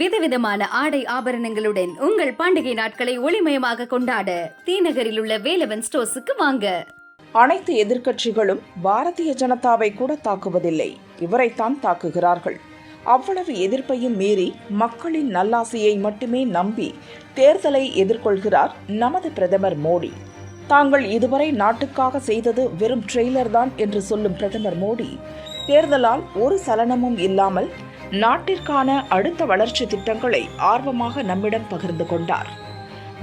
விதவிதமான ஆடை ஆபரணங்களுடன் உங்கள் பண்டிகை நாட்களை ஒளிமயமாக கொண்டாட தீநகரில் உள்ள வேலவன் ஸ்டோர்ஸுக்கு வாங்க. அனைத்து எதிர்க்கட்சிகளும் பாரதிய ஜனதாவை கூட தாக்குவதில்லை. இவரைத்தான் தாக்குகிறார்கள். அவ்வளவு எதிர்ப்பையும் மீறி மக்களின் நல்லாசையை மட்டுமே நம்பி தேர்தலை எதிர்கொள்கிறார் நமது பிரதமர் மோடி. தாங்கள் இதுவரை நாட்டுக்காக செய்தது வெறும் ட்ரெய்லர் தான் என்று சொல்லும் பிரதமர் மோடி. தேர்தலால் ஒரு சலனமும் இல்லாமல் நாட்டிற்கான அடுத்த வளர்ச்சி திட்டங்களை ஆர்வமாக நம்மிடம் பகிர்ந்து கொண்டார்.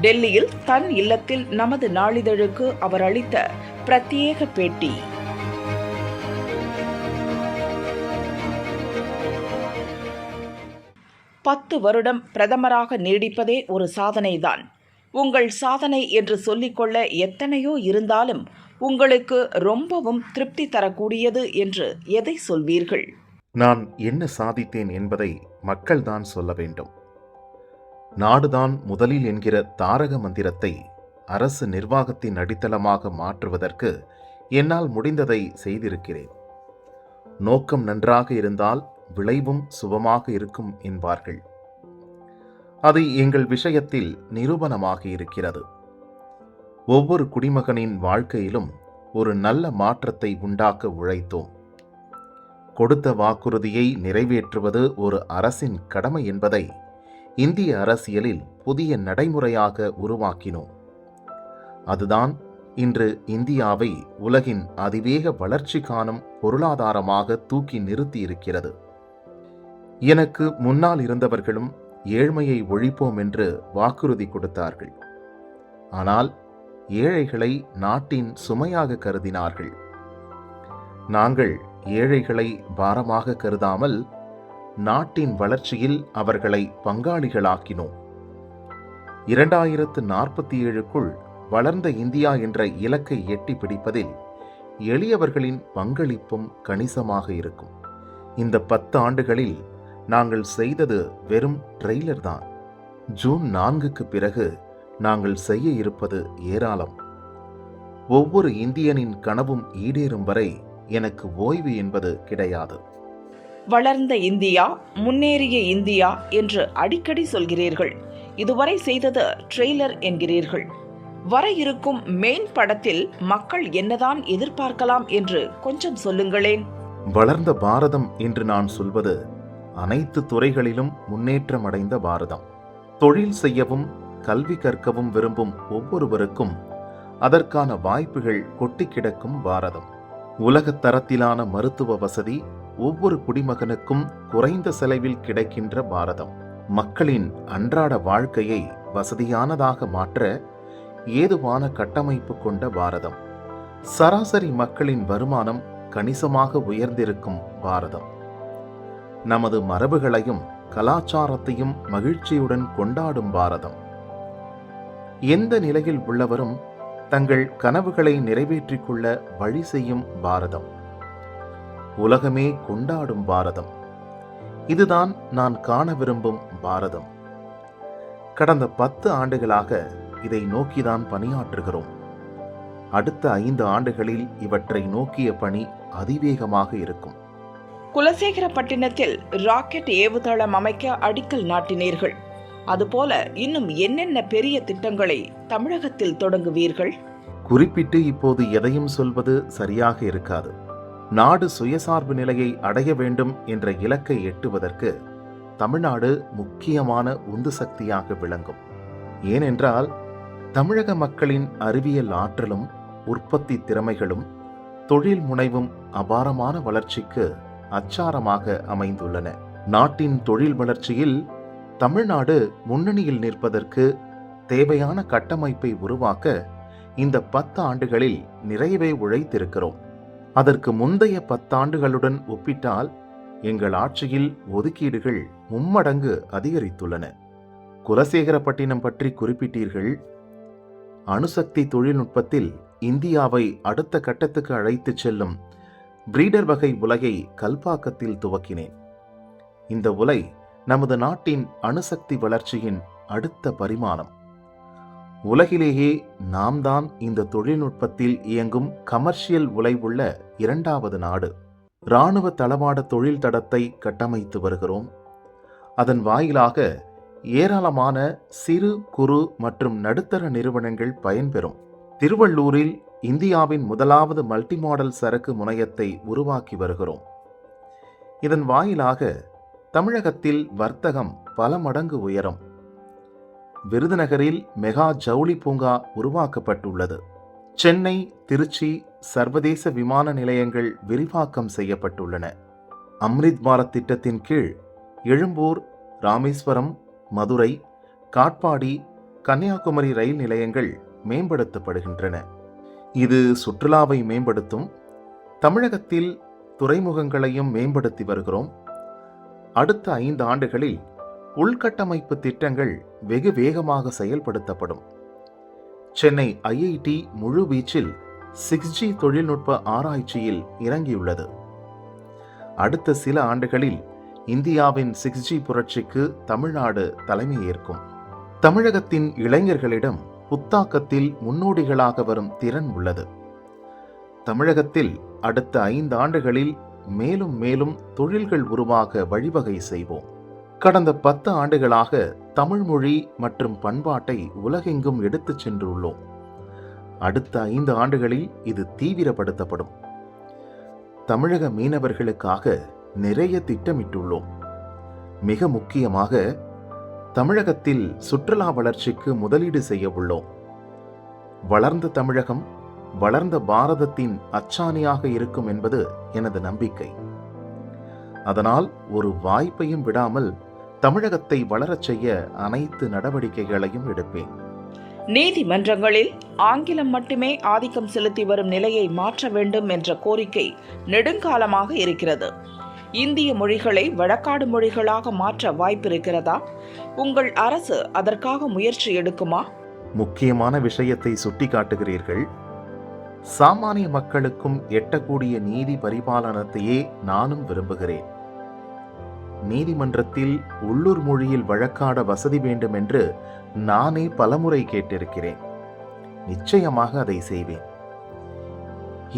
டெல்லியில் தன் இல்லத்தில் நமது நாளிதழுக்கு அவர் அளித்த பிரத்யேக பேட்டி. பத்து வருடம் பிரதமராக நீடிப்பதே ஒரு சாதனைதான். உங்கள் சாதனை என்று சொல்லிக்கொள்ள எத்தனையோ இருந்தாலும் உங்களுக்கு ரொம்பவும் திருப்தி தரக்கூடியது என்று எதை சொல்வீர்கள்? நான் என்ன சாதித்தேன் என்பதை மக்கள்தான் சொல்ல வேண்டும். நாடுதான் முதலில் என்கிற தாரக மந்திரத்தை அரசு நிர்வாகத்தின் அடித்தளமாக மாற்றுவதற்கு என்னால் முடிந்ததை செய்திருக்கிறேன். நோக்கம் நன்றாக இருந்தால் விளைவும் சுபமாக இருக்கும் என்பார்கள். அது எங்கள் விஷயத்தில் நிரூபணமாக இருக்கிறது. ஒவ்வொரு குடிமகனின் வாழ்க்கையிலும் ஒரு நல்ல மாற்றத்தை உண்டாக்க உழைத்தோம். கொடுத்த வாக்குறுதியை நிறைவேற்றுவது ஒரு அரசின் கடமை என்பதை இந்திய அரசியலில் புதிய நடைமுறையாக உருவாக்கினோம். அதுதான் இன்று இந்தியாவை உலகின் அதிவேக வளர்ச்சி காணும் பொருளாதாரமாக தூக்கி நிறுத்தி இருக்கிறது எனக்கு முன்னால் இருந்தவர்களும் ஏழ்மையை ஒழிப்போம் என்று வாக்குறுதி கொடுத்தார்கள். ஆனால் ஏழைகளை நாட்டின் சுமையாக கருதினார்கள். நாங்கள் ஏழைகளை பாரமாக கருதாமல் நாட்டின் வளர்ச்சியில் அவர்களை பங்காளிகளாக்கினோம். இரண்டாயிரத்து நாற்பத்தி ஏழுக்குள் வளர்ந்த இந்தியா என்ற இலக்கை எட்டி பிடிப்பதில் எளியவர்களின் பங்களிப்பும் கணிசமாக இருக்கும். இந்த பத்து ஆண்டுகளில் நாங்கள் செய்தது வெறும் ட்ரெய்லர் தான். ஜூன் நான்குக்கு பிறகு நாங்கள் செய்ய இருப்பது ஏராளம். ஒவ்வொரு இந்தியனின் கனவும் ஈடேறும் வரை எனக்கு ஓய்வு என்பது கிடையாது. வளர்ந்த இந்தியா முன்னேறிய இந்தியா என்று அடிக்கடி சொல்கிறீர்கள். இதுவரை செய்தது ட்ரெய்லர் என்கிறீர்கள். வர இருக்கும் மெயின் படத்தில் மக்கள் என்னதான் எதிர்பார்க்கலாம் என்று கொஞ்சம் சொல்லுங்களேன். வளர்ந்த பாரதம் என்று நான் சொல்வது அனைத்து துறைகளிலும் முன்னேற்றம் அடைந்த பாரதம். தொழில் செய்யவும் கல்வி கற்கவும் விரும்பும் ஒவ்வொருவருக்கும் அதற்கான வாய்ப்புகள் கொட்டி கிடக்கும் பாரதம். உலகத்தரத்திலான மருத்துவ வசதி ஒவ்வொரு குடிமகனுக்கும் குறைந்த செலவில் கிடைக்கின்ற பாரதம். மக்களின் அன்றாட வாழ்க்கையை வசதியானதாக மாற்ற ஏதுவான கட்டமைப்பு கொண்ட பாரதம். சராசரி மக்களின் வருமானம் கணிசமாக உயர்ந்திருக்கும் பாரதம். நமது மரபுகளையும் கலாச்சாரத்தையும் மகிழ்ச்சியுடன் கொண்டாடும் பாரதம். எந்த நிலையில் உள்ளவரும் தங்கள் கனவுகளை நிறைவேற்றிக் கொள்ள வழி செய்யும் பாரதம். உலகமே கொண்டாடும் பாரதம். இதுதான் நான் காண விரும்பும் பாரதம். கடந்த பத்து ஆண்டுகளாக இதை நோக்கிதான் பணியாற்றுகிறோம். அடுத்த ஐந்து ஆண்டுகளில் இவற்றை நோக்கிய பணி அதிவேகமாக இருக்கும். குலசேகரப்பட்டினத்தில் ராக்கெட் ஏவுதளம் அமைக்க அடிக்கல் நாட்டினீர்கள். அதுபோல இன்னும் என்னென்ன பெரிய திட்டங்களை தமிழகத்தில் தொடங்குவீர்கள்? குறிப்பிட்டு இப்போது எதையும் சொல்வது சரியாக இருக்காது. நாடு சுயசார்பு நிலையை அடைய வேண்டும் என்ற இலக்கை எட்டுவதற்கு தமிழ்நாடு முக்கியமான உந்து சக்தியாக விளங்கும். ஏனென்றால் தமிழக மக்களின் அறிவியல் ஆற்றலும் உற்பத்தி திறமைகளும் தொழில் முனைவும் அபாரமான வளர்ச்சிக்கு அச்சாரமாக அமைந்துள்ளன. நாட்டின் தொழில் வளர்ச்சியில் தமிழ்நாடு முன்னணியில் நிற்பதற்கு தேவையான கட்டமைப்பை உருவாக்க இந்த பத்து ஆண்டுகளில் நிறையவே உழைத்திருக்கிறோம். அதற்கு முந்தைய பத்தாண்டுகளுடன் ஒப்பிட்டால் எங்கள் ஆட்சியில் ஒதுக்கீடுகள் மும்மடங்கு அதிகரித்துள்ளன. குலசேகரப்பட்டினம் பற்றி குறிப்பிட்டீர்கள். அணுசக்தி தொழில்நுட்பத்தில் இந்தியாவை அடுத்த கட்டத்துக்கு அழைத்துச் செல்லும் பிரீடர் வகை உலையை கல்பாக்கத்தில் துவக்கினேன். இந்த உலை நமது நாட்டின் அணுசக்தி வளர்ச்சியின் அடுத்த பரிமாணம். உலகிலேயே நாம் தான் இந்த தொழில்நுட்பத்தில் இயங்கும் கமர்ஷியல் உலை உள்ள இரண்டாவது நாடு. இராணுவ தளவாட தொழில் தடத்தை கட்டமைத்து வருகிறோம். அதன் வாயிலாக ஏராளமான சிறு குறு மற்றும் நடுத்தர நிறுவனங்கள் பயன்பெறும். திருவள்ளூரில் இந்தியாவின் முதலாவது மல்டி மாடல் சரக்கு முனையத்தை உருவாக்கி வருகிறோம். இதன் வாயிலாக தமிழகத்தில் வர்த்தகம் பல மடங்கு உயரும். விருதுநகரில் மெகா ஜவுளி பூங்கா உருவாக்கப்பட்டுள்ளது. சென்னை திருச்சி சர்வதேச விமான நிலையங்கள் விரிவாக்கம் செய்யப்பட்டுள்ளன. அம்ரித் பாரத் திட்டத்தின் கீழ் எழும்பூர் ராமேஸ்வரம் மதுரை காட்பாடி கன்னியாகுமரி ரயில் நிலையங்கள் மேம்படுத்தப்படுகின்றன. இது சுற்றுலாவை மேம்படுத்தும் தமிழகத்தில் துறைமுகங்களையும் மேம்படுத்தி வருகிறோம். அடுத்த ஐந்து ஆண்டுகளில் உள்கட்டமைப்பு திட்டங்கள் வெகு வேகமாக செயல்படுத்தப்படும். சென்னை ஐஐடி முழு வீச்சில் சிக்ஸ் ஜி தொழில்நுட்ப ஆராய்ச்சியில் இறங்கியுள்ளது. அடுத்த சில ஆண்டுகளில் இந்தியாவின் சிக்ஸ் ஜி புரட்சிக்கு தமிழ்நாடு தலைமையேற்கும். தமிழகத்தின் இளைஞர்களிடம் புத்தாக்கத்தில் முன்னோடிகளாக வரும் திறன் உள்ளது. தமிழகத்தில் அடுத்த ஐந்து ஆண்டுகளில் மேலும் மேலும் தொழில்கள் உருவாக வழிவகை செய்வோம். கடந்த பத்து ஆண்டுகளாக தமிழ் மொழி மற்றும் பண்பாட்டை உலகெங்கும் எடுத்துச் சென்றுள்ளோம். அடுத்த ஐந்து ஆண்டுகளில் இது தீவிரப்படுத்தப்படும். தமிழக மீனவர்களுக்காக நிறைய திட்டமிட்டுள்ளோம். மிக முக்கியமாக தமிழகத்தில் சுற்றுலா வளர்ச்சிக்கு முதலீடு செய்ய உள்ளோம். வளர்ந்த தமிழகம் வளர்ந்த பாரதத்தின் அச்சாணியாக இருக்கும் என்பது எனது நம்பிக்கை. அதனால் ஒரு வாய்ப்பையும் விடாமல் தமிழகத்தை வளரச் செய்ய அனைத்து நடவடிக்கைகளையும் எடுப்பேன். நீதிமன்றங்களில் ஆங்கிலம் மட்டுமே ஆதிக்கம் செலுத்தி வரும் நிலையை மாற்ற வேண்டும் என்ற கோரிக்கை நெடுங்காலமாக இருக்கிறது. இந்திய மொழிகளை வழக்காடு மொழிகளாக மாற்ற வாய்ப்பிருக்கிறதா? உங்கள் அரசு அதற்காக முயற்சி எடுக்குமா? முக்கியமான விஷயத்தை சுட்டிக்காட்டுகிறீர்கள். சாமானிய மக்களுக்கும் எட்டக்கூடிய நீதி பரிபாலனத்தையே நானும் விரும்புகிறேன். நீதிமன்றத்தில் உள்ளூர் மொழியில் வழக்காட வசதி வேண்டும் என்று நானே பலமுறை கேட்டிருக்கிறேன். நிச்சயமாக அதை செய்வேன்.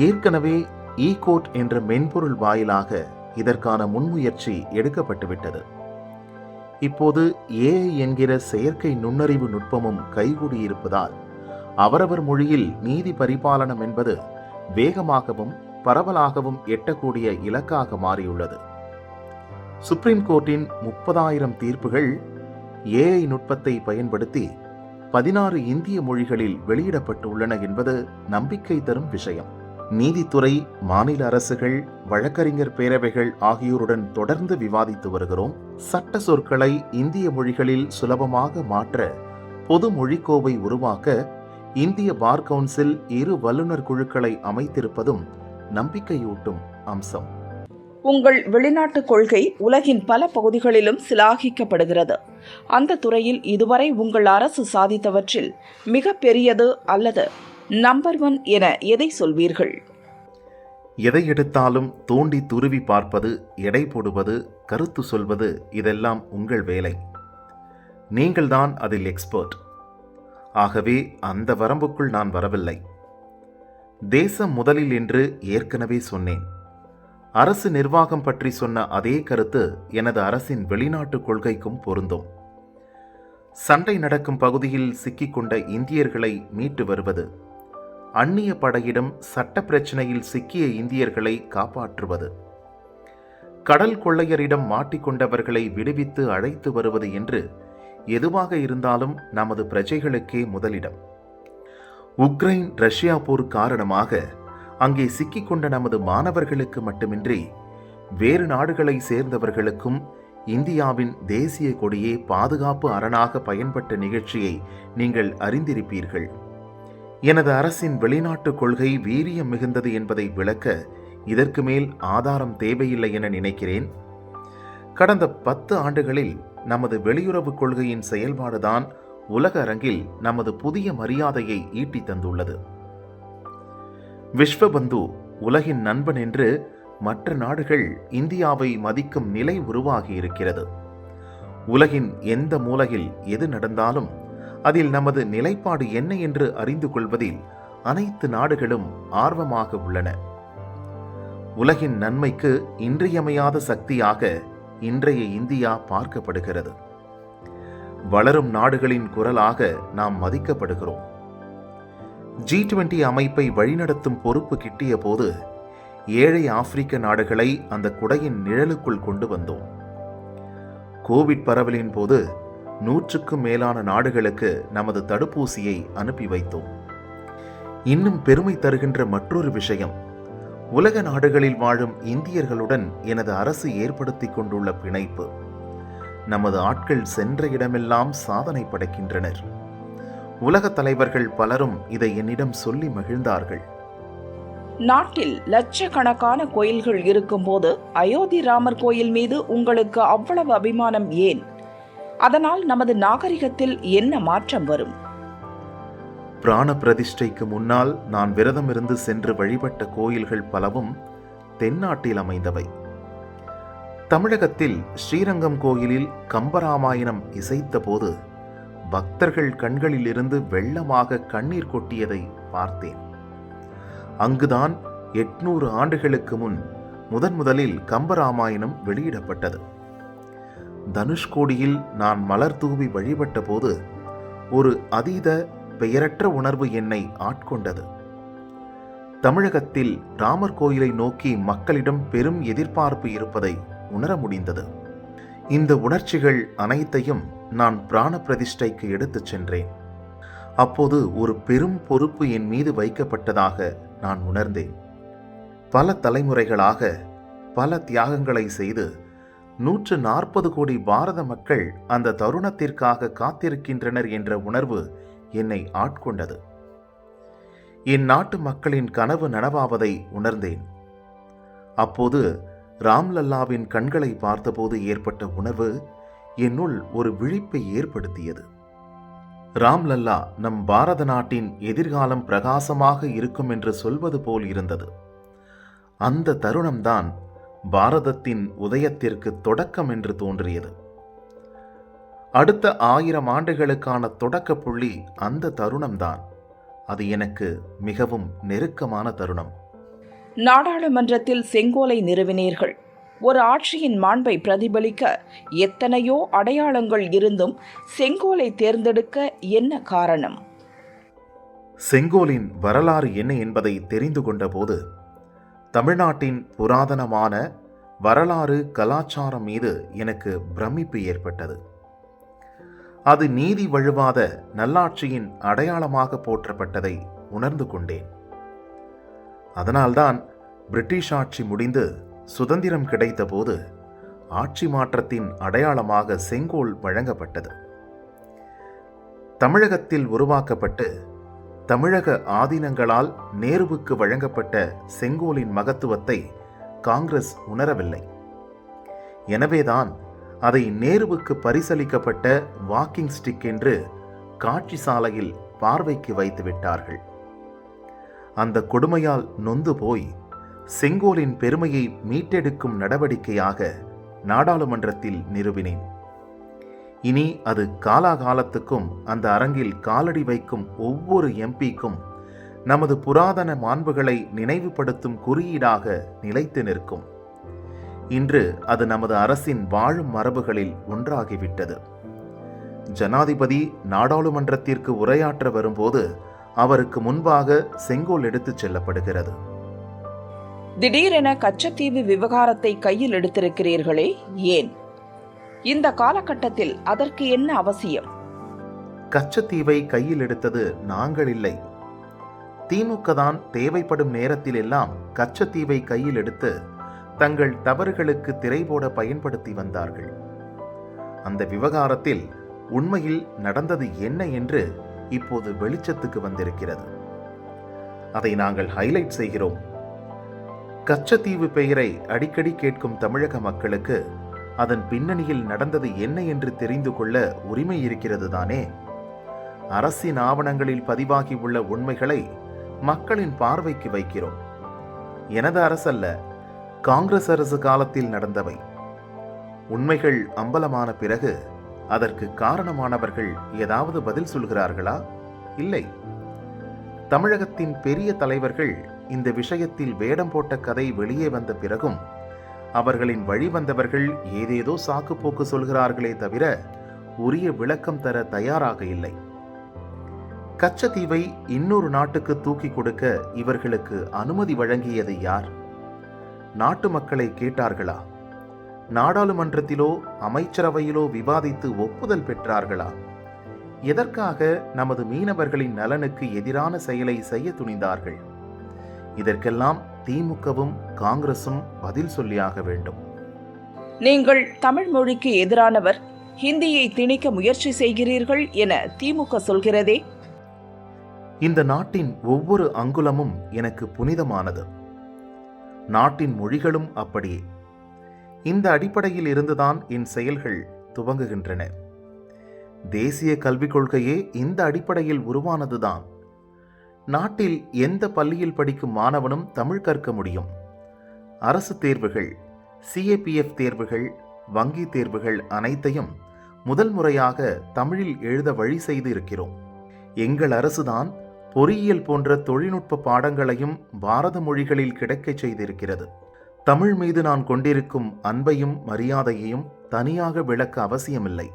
ஏற்கனவே e இ கோர்ட் என்ற மென்பொருள் வாயிலாக இதற்கான முன்முயற்சி எடுக்கப்பட்டுவிட்டது. இப்போது ஏஐ என்கிற செயற்கை நுண்ணறிவு நுட்பமும் கைகூடியிருப்பதால் அவரவர் மொழியில் நீதி பரிபாலனம் என்பது வேகமாகவும் பரவலாகவும் எட்டக்கூடிய இலக்காக மாறியுள்ளது. சுப்ரீம் கோர்ட்டின் முப்பதாயிரம் தீர்ப்புகள் ஏஐ நுட்பத்தை பயன்படுத்தி பதினாறு இந்திய மொழிகளில் வெளியிடப்பட்டுள்ளன என்பது நம்பிக்கை தரும் விஷயம். நீதித்துறை மாநில அரசுகள் வழக்கறிஞர் பேரவைகள் ஆகியோருடன் தொடர்ந்து விவாதித்து வருகிறோம். சட்ட சொற்களை இந்திய மொழிகளில் சுலபமாக மாற்ற பொது மொழிக்கோவை உருவாக்க இந்திய பார் கவுன்சில் இரு வல்லுநர் குழுக்களை அமைத்திருப்பதும் நம்பிக்கையூட்டும் அம்சம். உங்கள் வெளிநாட்டு கொள்கை உலகின் பல பகுதிகளிலும் சிலாகிக்கப்படுகிறது. அந்த துறையில் இதுவரை உங்கள் அரசு சாதித்தவற்றில் மிக பெரியது அல்லது நம்பர் ஒன் என எதை சொல்வீர்கள்? எதை எடுத்தாலும் தோண்டி துருவி பார்ப்பது எடை போடுவது கருத்து சொல்வது இதெல்லாம் உங்கள் வேலை. நீங்கள்தான் அதில் எக்ஸ்பர்ட் ஆகவே அந்த வரம்புக்குள் நான் வரவில்லை. தேசம் முதலில் என்று ஏற்கனவே சொன்னேன். அரசு நிர்வாகம் பற்றி சொன்ன அதே கருத்து எனது அரசின் வெளிநாட்டு கொள்கைக்கும் பொருந்தும். சண்டை நடக்கும் பகுதியில் சிக்கிக்கொண்ட இந்தியர்களை மீட்டு வருவது அந்நிய படையிடம் சட்ட பிரச்சனையில் சிக்கிய இந்தியர்களை காப்பாற்றுவது கடல் கொள்ளையரிடம் மாட்டிக்கொண்டவர்களை விடுவித்து அழைத்து வருவது என்று எதுவாக இருந்தாலும் நமது பிரஜைகளுக்கே முதலிடம். உக்ரைன் ரஷ்யா போர் காரணமாக அங்கே சிக்கிக்கொண்ட நமது மாணவர்களுக்கு மட்டுமின்றி வேறு நாடுகளை சேர்ந்தவர்களுக்கும் இந்தியாவின் தேசிய கொடியே பாதுகாப்பு அரணாக பயன்பட்ட நிகழ்ச்சியை நீங்கள் அறிந்திருப்பீர்கள். எனது அரசின் வெளிநாட்டு கொள்கை வீரியம் மிகுந்தது என்பதை விளக்க இதற்கு மேல் ஆதாரம் தேவையில்லை என நினைக்கிறேன். கடந்த பத்து ஆண்டுகளில் நமது வெளியுறவு கொள்கையின் செயல்பாடுதான் உலக அரங்கில் நமது புதிய மரியாதையை ஈட்டித் தந்துள்ளது. விஸ்வபந்து உலகின் நண்பன் என்று மற்ற நாடுகள் இந்தியாவை மதிக்கும் நிலை உருவாகி இருக்கிறது. உலகின் எந்த மூலையில் எது நடந்தாலும் அதில் நமது நிலைப்பாடு என்ன என்று அறிந்து கொள்வதில் அனைத்து நாடுகளும் ஆர்வமாக உள்ளன. உலகின் நன்மைக்கு இன்றியமையாத சக்தியாக இன்றைய இந்தியா பார்க்கப்படுகிறது. வளரும் நாடுகளின் குரலாக நாம் மதிக்கப்படுகிறோம். ஜி டுவெண்டி அமைப்பை வழிநடத்தும் பொறுப்பு கிட்டிய போது ஏழை ஆப்பிரிக்க நாடுகளை அந்த குடையின் நிழலுக்குள் கொண்டு வந்தோம். கோவிட் பரவலின் போது நூற்றுக்கும் மேலான நாடுகளுக்கு நமது தடுப்பூசியை அனுப்பி வைத்தோம். இன்னும் பெருமை தருகின்ற மற்றொரு விஷயம் உலக நாடுகளில் வாழும் இந்தியர்களுடன் எனது அரசு ஏற்படுத்தி கொண்டுள்ள பிணைப்பு. நமது ஆட்கள் சென்ற இடமெல்லாம் சாதனை படைக்கின்றனர். உலக தலைவர்கள் பலரும் இதை என்னிடம் சொல்லி மகிழ்ந்தார்கள். நாட்டில் லட்சக்கணக்கான கோயில்கள் இருக்கும்போது அயோத்தி ராமர் கோயில் மீது உங்களுக்கு அவ்வளவு அபிமானம் ஏன்? அதனால் நமது நாகரிகத்தில் என்ன மாற்றம் வரும்? பிராண பிரதிஷ்டைக்கு முன்னால் நான் விரதமிருந்து சென்று வழிபட்ட கோயில்கள் பலவும் தென்னாட்டில் அமைந்தவை. தமிழகத்தில் ஸ்ரீரங்கம் கோயிலில் கம்பராமாயணம் இசைத்தபோது பக்தர்கள் கண்களில் இருந்து வெள்ளமாக கண்ணீர் கொட்டியதை பார்த்தேன். அங்குதான் எட்நூறு ஆண்டுகளுக்கு முன் முதன் முதலில் கம்பராமாயணம் வெளியிடப்பட்டது. தனுஷ்கோடியில் நான் மலர் தூவி வழிபட்ட போது ஒரு அதீத பெயரற்ற உணர்வு என்னை ஆட்கொண்டது. தமிழகத்தில் ராமர் கோயிலை நோக்கி மக்களிடம் பெரும் எதிர்பார்ப்பு இருப்பதை உணர முடிந்தது. இந்த உணர்ச்சிகள் அனைத்தையும் நான் பிராண பிரதிஷ்டைக்கு எடுத்துச் சென்றேன். அப்போது ஒரு பெரும் பொறுப்பு என் மீது வைக்கப்பட்டதாக நான் உணர்ந்தேன். பல தலைமுறைகளாக பல தியாகங்களை செய்து நூற்று நாற்பது கோடி பாரத மக்கள் அந்த தருணத்திற்காக காத்திருக்கின்றனர் என்ற உணர்வு என்னை ஆட்கொண்டது. என் நாட்டு மக்களின் கனவு நனவாவதை உணர்ந்தேன். அப்போது ராம்லல்லாவின் கண்களை பார்த்தபோது ஏற்பட்ட உணர்வு என்னுள் ஒரு விழிப்பை ஏற்படுத்தியது. ராம்லல்லா நம் பாரத நாட்டின் எதிர்காலம் பிரகாசமாக இருக்கும் என்று சொல்வது போல் இருந்தது. அந்த தருணம்தான் பாரதத்தின் உதயத்திற்கு தொடக்கம் என்று தோன்றியது. அடுத்த ஆயிரம் ஆண்டுகளுக்கான தொடக்க புள்ளி அந்த தருணம்தான். அது எனக்கு மிகவும் நெருக்கமான தருணம். நாடாளுமன்றத்தில் செங்கோலை நிறுவினீர்கள். ஒரு ஆட்சியின் மாண்பை பிரதிபலிக்க எத்தனையோ அடையாளங்கள் இருந்தும் செங்கோலை தேர்ந்தெடுக்க என்ன காரணம்? செங்கோலின் வரலாறு என்ன என்பதை தெரிந்து கொண்டபோது தமிழ்நாட்டின் புராதனமான வரலாறு கலாச்சாரம் மீது எனக்கு பிரமிப்பு ஏற்பட்டது. அது நீதி வழுவாத நல்லாட்சியின் அடையாளமாக போற்றப்பட்டதை உணர்ந்து கொண்டேன். அதனால்தான் பிரிட்டிஷ் ஆட்சி முடிந்து சுதந்திரம் கிடைத்தபோது ஆட்சி மாற்றத்தின் அடையாளமாக செங்கோல் வழங்கப்பட்டது. தமிழகத்தில் உருவாக்கப்பட்டு தமிழக ஆதீனங்களால் நேருவுக்கு வழங்கப்பட்ட செங்கோலின் மகத்துவத்தை காங்கிரஸ் உணரவில்லை. எனவேதான் அதை நேருவுக்கு பரிசளிக்கப்பட்ட வாக்கிங் ஸ்டிக் என்று காட்சி சாலையில் பார்வைக்கு வைத்து விட்டார்கள். அந்த கொடுமையால் நொந்து போய் செங்கோலின் பெருமையை மீட்டெடுக்கும் நடவடிக்கையாக நாடாளுமன்றத்தில் நிறுவினேன். இனி அது காலாகாலத்துக்கும் அந்த அரங்கில் காலடி வைக்கும் ஒவ்வொரு எம்பிக்கும் நமது புராதன மாண்புகளை நினைவுபடுத்தும் குறியீடாக நிலைத்து நிற்கும். இன்று அது நமது அரசின் வாழும் மரபுகளில் ஒன்றாகிவிட்டது. ஜனாதிபதி நாடாளுமன்றத்திற்கு உரையாற்ற வரும்போது அவருக்கு முன்பாக செங்கோல் எடுத்துச் செல்லப்படுகிறது. திடீரென கச்சத்தீவு விவகாரத்தை கையில் எடுத்திருக்கிறீர்களே ஏன்? இந்த காலகட்டத்தில் அதற்கு என்ன அவசியம்? கச்சத்தீவை கையில் எடுத்தது நாங்கள் இல்லை. திமுக தான் தேவைப்படும் நேரத்தில் எல்லாம் கச்சத்தீவை கையில் எடுத்து தங்கள் தவறுகளுக்கு திரை போட பயன்படுத்தி வந்தார்கள். அந்த விவகாரத்தில் உண்மையில் நடந்தது என்ன என்று இப்போது வெளிச்சத்துக்கு வந்திருக்கிறது. அதை நாங்கள் ஹைலைட் செய்கிறோம். கச்சத்தீவு பெயரை அடிக்கடி கேட்கும் தமிழக மக்களுக்கு அதன் பின்னணியில் நடந்தது என்ன என்று தெரிந்து கொள்ள உரிமை இருக்கிறது தானே? அரசின் ஆவணங்களில் பதிவாகி உள்ள உண்மைகளை மக்களின் பார்வைக்கு வைக்கிறோம். எனது அரசல்ல காங்கிரஸ் அரசு காலத்தில் நடந்தவை. உண்மைகள் அம்பலமான பிறகு அதற்கு காரணமானவர்கள் ஏதாவது பதில் சொல்கிறார்களா? இல்லை. தமிழகத்தின் பெரிய தலைவர்கள் இந்த விஷயத்தில் வேடம் போட்ட கதை வெளியே வந்த பிறகும் அவர்களின் வழிவந்தவர்கள் ஏதேதோ சாக்கு போக்கு சொல்கிறார்களே தவிர உரிய விளக்கம் தர தயாராக இல்லை. கச்சத்தீவை இன்னொரு நாட்டுக்கு தூக்கி கொடுக்க இவர்களுக்கு அனுமதி வழங்கியது யார்? நாட்டு மக்களை கேட்டார்களா? நாடாளுமன்றத்திலோ அமைச்சரவையிலோ விவாதித்து ஒப்புதல் பெற்றார்களா? எதற்காக நமது மீனவர்களின் நலனுக்கு எதிரான செயலை செய்ய துணிந்தார்கள்? இதற்கெல்லாம் திமுகவும் காங்கிரசும் பதில் சொல்லியாக வேண்டும். நீங்கள் தமிழ் மொழிக்கு எதிரானவர் ஹிந்தியை திணிக்க முயற்சி செய்கிறீர்கள் என திமுக சொல்கிறதே? இந்த நாட்டின் ஒவ்வொரு அங்குலமும் எனக்கு புனிதமானது. நாட்டின் மொழிகளும் அப்படியே. இந்த அடிப்படையில் இருந்துதான் என் செயல்கள் துவங்குகின்றன. தேசிய கல்விக் கொள்கையே இந்த அடிப்படையில் உருவானதுதான். நாட்டில் எந்த பள்ளியில் படிக்கும் மாணவனும் தமிழ் கற்க முடியும். அரசு தேர்வுகள் சிஏபிஎஃப் தேர்வுகள் வங்கி தேர்வுகள் அனைத்தையும் முதல் முறையாக தமிழில் எழுத வழி செய்து இருக்கிறோம். எங்கள் அரசுதான் பொறியியல் போன்ற தொழில்நுட்ப பாடங்களையும் பாரத மொழிகளில் கிடைக்கச் செய்திருக்கிறது. தமிழ் மீது நான் கொண்டிருக்கும் அன்பையும் மரியாதையையும் தனியாக விளக்க அவசியமில்லை.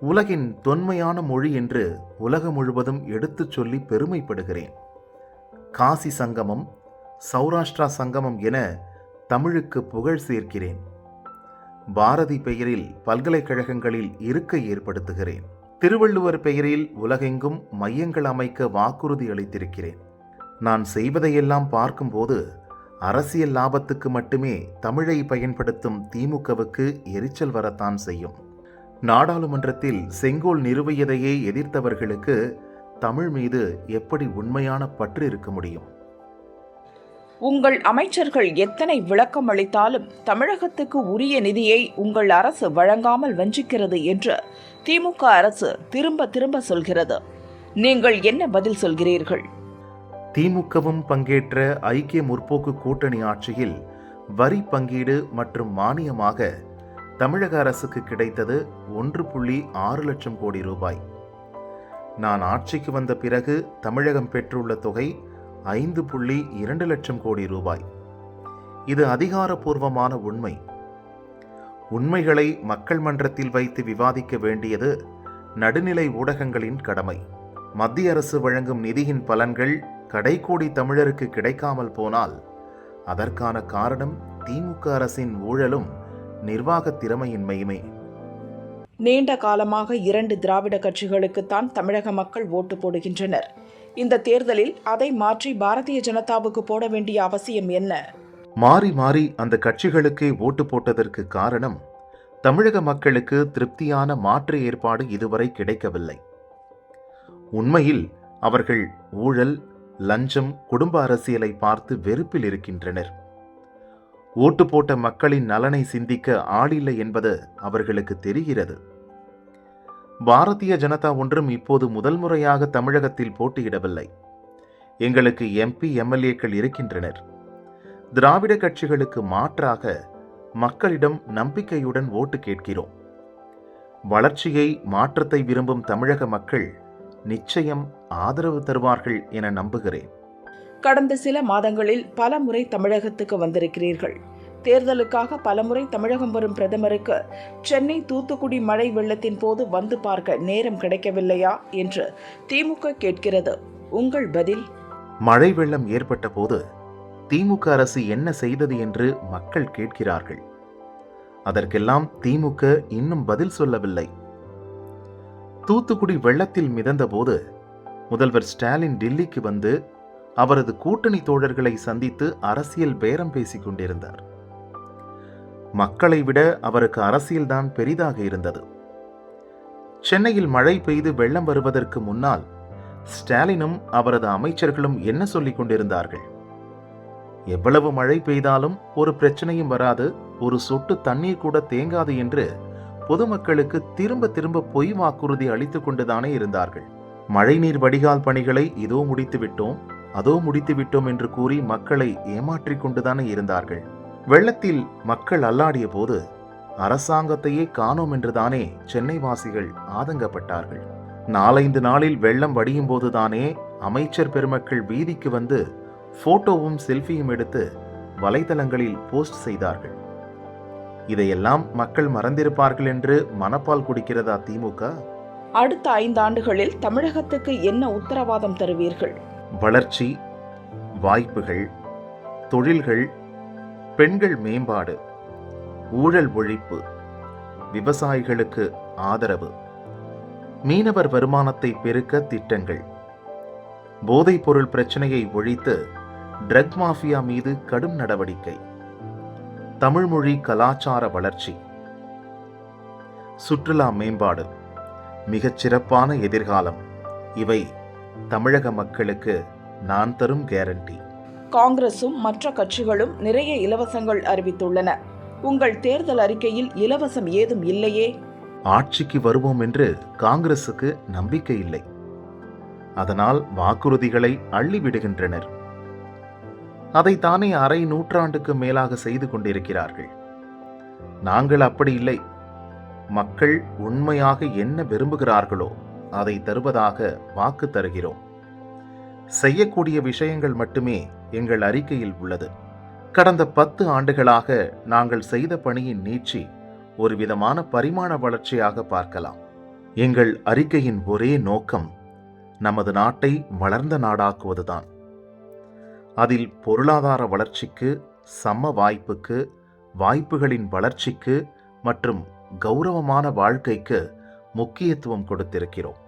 உலகின் தொன்மையான மொழி என்று உலகம் முழுவதும் எடுத்துச் சொல்லி பெருமைப்படுகிறேன். காசி சங்கமம் சௌராஷ்டிரா சங்கமம் என தமிழுக்கு புகழ் சேர்க்கிறேன். பாரதி பெயரில் பல்கலைக்கழகங்களில் இருக்கை ஏற்படுத்துகிறேன். திருவள்ளுவர் பெயரில் உலகெங்கும் மையங்கள் அமைக்க வாக்குறுதி அளித்திருக்கிறேன். நான் செய்வதையெல்லாம் பார்க்கும்போது அரசியல் லாபத்துக்கு மட்டுமே தமிழை பயன்படுத்தும் திமுகவுக்கு எரிச்சல் வரத்தான் செய்யும். நாடாளுமன்றத்தில் செங்கோல் நிறுவியதையே எதிர்த்தவர்களுக்கு தமிழ் மீது எப்படி உண்மையான பற்று இருக்க முடியும்? உங்கள் அமைச்சர்கள் எத்தனை விளக்கம் அளித்தாலும் தமிழகத்துக்கு உரிய நிதியை உங்கள் அரசு வழங்காமல் வஞ்சிக்கிறது என்று திமுக அரசு திரும்ப திரும்ப சொல்கிறது. நீங்கள் என்ன பதில் சொல்கிறீர்கள்? திமுகவும் பங்கேற்ற ஐக்கிய முற்போக்கு கூட்டணி ஆட்சியில் வரி பங்கீடு மற்றும் மானியமாக தமிழக அரசுக்கு கிடைத்தது ஒன்று புள்ளி ஆறு லட்சம் கோடி ரூபாய். நான் ஆட்சிக்கு வந்த பிறகு தமிழகம் பெற்றுள்ள தொகை ஐந்து புள்ளி இரண்டு லட்சம் கோடி ரூபாய். இது அதிகாரப்பூர்வமான உண்மை. உண்மைகளை மக்கள் மன்றத்தில் வைத்து விவாதிக்க வேண்டியது நடுநிலை ஊடகங்களின் கடமை. மத்திய அரசு வழங்கும் நிதியின் பலன்கள் கடைக்கோடி தமிழருக்கு கிடைக்காமல் போனால் அதற்கான காரணம் திமுக அரசின் ஊழலும் நிர்வாக திறமையின்மையுமே. நீண்ட காலமாக இரண்டு திராவிட கட்சிகளுக்குத்தான் தமிழக மக்கள் ஓட்டு போடுகின்றனர். இந்த தேர்தலில் அதை மாற்றி பாரதிய ஜனதாவுக்கு போட வேண்டிய அவசியம் என்ன? மாறி மாறி அந்த கட்சிகளுக்கே ஓட்டு போட்டதற்கு காரணம் தமிழக மக்களுக்கு திருப்தியான மாற்று ஏற்பாடு இதுவரை கிடைக்கவில்லை. உண்மையில் அவர்கள் ஊழல் லஞ்சம் குடும்ப அரசியலை பார்த்து வெறுப்பில் இருக்கின்றனர். ஓட்டு போட்ட மக்களின் நலனை சிந்திக்க ஆளில்லை என்பது அவர்களுக்கு தெரிகிறது. பாரதிய ஜனதா ஒன்றும் இப்போது முதல் முறையாக தமிழகத்தில் போட்டியிடவில்லை. எங்களுக்கு எம்பி எம்எல்ஏக்கள் இருக்கின்றனர். திராவிட கட்சிகளுக்கு மாற்றாக மக்களிடம் நம்பிக்கையுடன் ஓட்டு கேட்கிறோம். வளர்ச்சியை மாற்றத்தை விரும்பும் தமிழக மக்கள் நிச்சயம் ஆதரவு தருவார்கள் என நம்புகிறேன். கடந்த சில மாதங்களில் பல முறை தமிழகத்துக்கு வந்திருக்கிறீர்கள். தேர்தலுக்காக பலமுறை தமிழகம் வரும் பிரதமருக்கு சென்னை தூத்துக்குடி மழை வெள்ளத்தின் போது வந்து பார்க்க நேரம் கிடைக்கவில்லையா? என்று திமுக கேட்கிறது. உங்கள் பதில்? மழை வெள்ளம் ஏற்பட்ட போது திமுக அரசு என்ன செய்தது என்று மக்கள் கேட்கிறார்கள். அதற்கெல்லாம் திமுக இன்னும் பதில் சொல்லவில்லை. தூத்துக்குடி வெள்ளத்தில் மிதந்தபோது முதல்வர் ஸ்டாலின் டில்லிக்கு வந்து அவரது கூட்டணி தோழர்களை சந்தித்து அரசியல் பேரம் பேசிக் கொண்டிருந்தார். மக்களை விட அவருக்கு அரசியல்தான் பெரிதாக இருந்தது. சென்னையில் மழை பெய்து வெள்ளம் வருவதற்கு முன்னால் ஸ்டாலினும் அவரது அமைச்சர்களும் என்ன சொல்லிக் கொண்டிருந்தார்கள்? எவ்வளவு மழை பெய்தாலும் ஒரு பிரச்சனையும் வராது ஒரு சொட்டு தண்ணீர் கூட தேங்காது என்று பொதுமக்களுக்கு திரும்ப திரும்ப பொய் வாக்குறுதி அளித்துக் கொண்டுதானே இருந்தார்கள். மழைநீர் வடிகால் பணிகளை இதோ முடித்து விட்டோம் அதோ முடித்து விட்டோம் என்று கூறி மக்களை ஏமாற்றிக் கொண்டுதானே இருந்தார்கள். வெள்ளத்தில் மக்கள் அல்லாடிய போது அரசாங்கத்தையே காணோம் என்றுதானே சென்னை வாசிகள் ஆதங்கப்பட்டார்கள். நாலைந்து நாளில் வெள்ளம் வடியும் போதுதானே அமைச்சர் பெருமக்கள் வீதிக்கு வந்து போட்டோவும் செல்ஃபியும் எடுத்து வலைதளங்களில் போஸ்ட் செய்தார்கள். இதையெல்லாம் மக்கள் மறந்திருப்பார்கள் என்று மனப்பால் குடிக்கிறதா திமுக? அடுத்த ஐந்தாண்டுகளில் தமிழகத்துக்கு என்ன உத்தரவாதம் தருவீர்கள்? வளர்ச்சி வாய்ப்புகள் தொழில்கள் பெண்கள் மேம்பாடு ஊழல் ஒழிப்பு விவசாயிகளுக்கு ஆதரவு மீனவர் வருமானத்தை பெருக்க திட்டங்கள் போதைப்பொருள் பிரச்சனையை ஒழித்து ட்ரக் மாஃபியா மீது கடும் நடவடிக்கை தமிழ்மொழி கலாச்சார வளர்ச்சி. சுற்றுலா மேம்பாடு மிகச் சிறப்பான எதிர்காலம் இவை தமிழக மக்களுக்கு நான் தரும் கேரண்டி காங்கிரசும் மற்ற கட்சிகளும் நிறைய இலவசங்கள் அறிவித்துள்ளன. உங்கள் தேர்தல் அறிக்கையில் இலவசம் ஏதும் இல்லையே? ஆட்சிக்கு வருவோம் என்று காங்கிரசுக்கு நம்பிக்கை இல்லை. அதனால் வாக்குறுதிகளை அள்ளிவிடுகின்றனர் அதைத்தானே அரை நூற்றாண்டுக்கு மேலாக செய்து கொண்டிருக்கிறார்கள். நாங்கள் அப்படி இல்லை. மக்கள் உண்மையாக என்ன விரும்புகிறார்களோ அதை தருவதாக வாக்கு தருகிறோம். செய்யக்கூடிய விஷயங்கள் மட்டுமே எங்கள் அறிக்கையில் உள்ளது. கடந்த பத்து ஆண்டுகளாக நாங்கள் செய்த பணியின் நீட்சி ஒரு விதமான பரிமாண வளர்ச்சியாக பார்க்கலாம். எங்கள் அறிக்கையின் ஒரே நோக்கம் நமது நாட்டை வளர்ந்த நாடாக்குவதுதான். அதில் பொருளாதார வளர்ச்சிக்கு சம வாய்ப்புக்கு வாய்ப்புகளின் வளர்ச்சிக்கு மற்றும் கௌரவமான வாழ்க்கைக்கு முக்கியத்துவம் கொடுத்திருக்கிறோம்.